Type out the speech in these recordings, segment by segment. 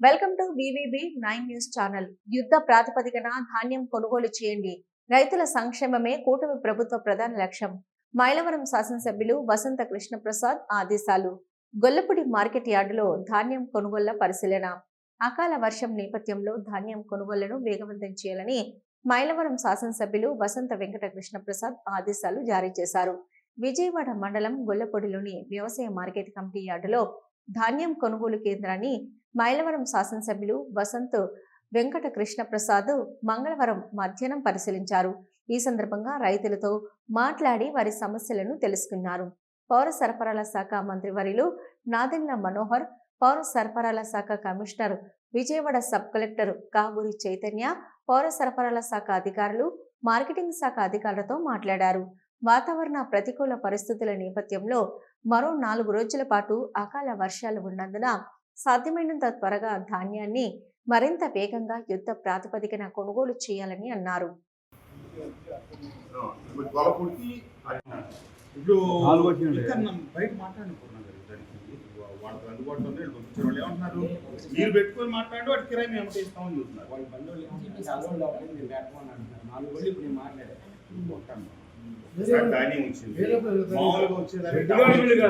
Welcome to BVB nine news channel. యుద్ధ ప్రాతిపదికన ధాన్యం కొనుగోలు చేయండి. రైతుల సంక్షేమమే కూటమి ప్రభుత్వ ప్రధాన లక్ష్యం. మైలవరం శాసనసభ్యులు వసంత కృష్ణప్రసాద్ ఆదేశాలు. గొల్లపూడి మార్కెట్ యార్డులో ధాన్యం కొనుగోళ్ళ పరిశీలన. అకాల వర్షం నేపథ్యంలో ధాన్యం కొనుగోళ్ళను వేగవంతం చేయాలని మైలవరం శాసనసభ్యులు వసంత వెంకట కృష్ణప్రసాద్ ఆదేశాలు జారీ చేశారు. విజయవాడ మండలం గొల్లపూడిలోని వ్యవసాయ మార్కెట్ కమిటీ యార్డులో ధాన్యం కొనుగోలు కేంద్రాన్ని మైలవరం శాసనసభ్యులు వసంత్ వెంకట కృష్ణ ప్రసాద్ మంగళవారం మధ్యాహ్నం పరిశీలించారు. ఈ సందర్భంగా రైతులతో మాట్లాడి వారి సమస్యలను తెలుసుకున్నారు. పౌర సరఫరాల శాఖ మంత్రివర్యులు నాదెండ్ల మనోహర్ పౌర సరఫరాల శాఖ commissioner Vijayawada sub collector Kavuri Chaitanya పౌర సరఫరాల శాఖ అధికారులు మార్కెటింగ్ శాఖ అధికారులతో మాట్లాడారు. వాతావరణ ప్రతికూల పరిస్థితుల నేపథ్యంలో మరో నాలుగు రోజుల పాటు అకాల వర్షాలు ఉన్నందున సాధ్యమైనంత త్వరగా ధాన్యాన్ని మరింత వేగంగా యుద్ధ ప్రాతిపదికన కొనుగోలు చేయాలని అన్నారు. వాళ్ళకి అందుబాటులో ఉంది వీళ్ళు వాళ్ళు ఏమంటున్నారు? మీరు పెట్టుకొని మాట్లాడి వాటి కిరాయి మేము ఇస్తామని చూస్తున్నారు. వాళ్ళ. నాలుగు ఇప్పుడు నేను మాట్లాడాను. ధాన్యం వచ్చింది. మామూలుగా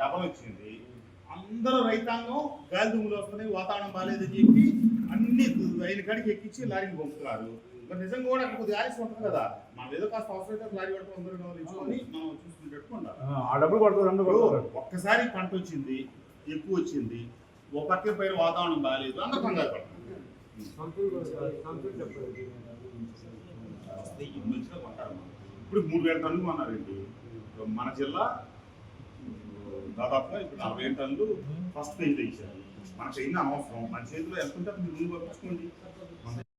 డబల్ అందరూ రైతాంగం గాలి దుమ్ములు వస్తున్నాయి వాతావరణం బాగాలేదని చెప్పి అన్ని అయిన కాడికి ఎక్కించి లారీకి పంపుతున్నారు. మరి నిజంగా కూడా అక్కడ కొద్దిగా ఆలస్యం ఉంటుంది కదా? మనం ఏదో కాస్త అవసరం అయితే లారీ పట్టుకుని అందరూ గమనించుకొని మనం చూసుకుని ఒక్కసారి పంట వచ్చింది ఎక్కువ వచ్చింది ఒక పక్క పైన వాతావరణం బాగాలేదు అందరూ కంగారు పడుతున్నారు వస్తే కొంటారు ఇప్పుడు మూడు వేల టన్నులు అన్నారండి. మన జిల్లా దాదాపుగా ఇప్పుడు నలభై ఏడు టన్నులు ఫస్ట్ ఫేజ్ ఇచ్చారు. మన చైనా అనవసరం? మన చేతిలో ఎంత ఉంటే మీరు ముందు పంపించుకోండి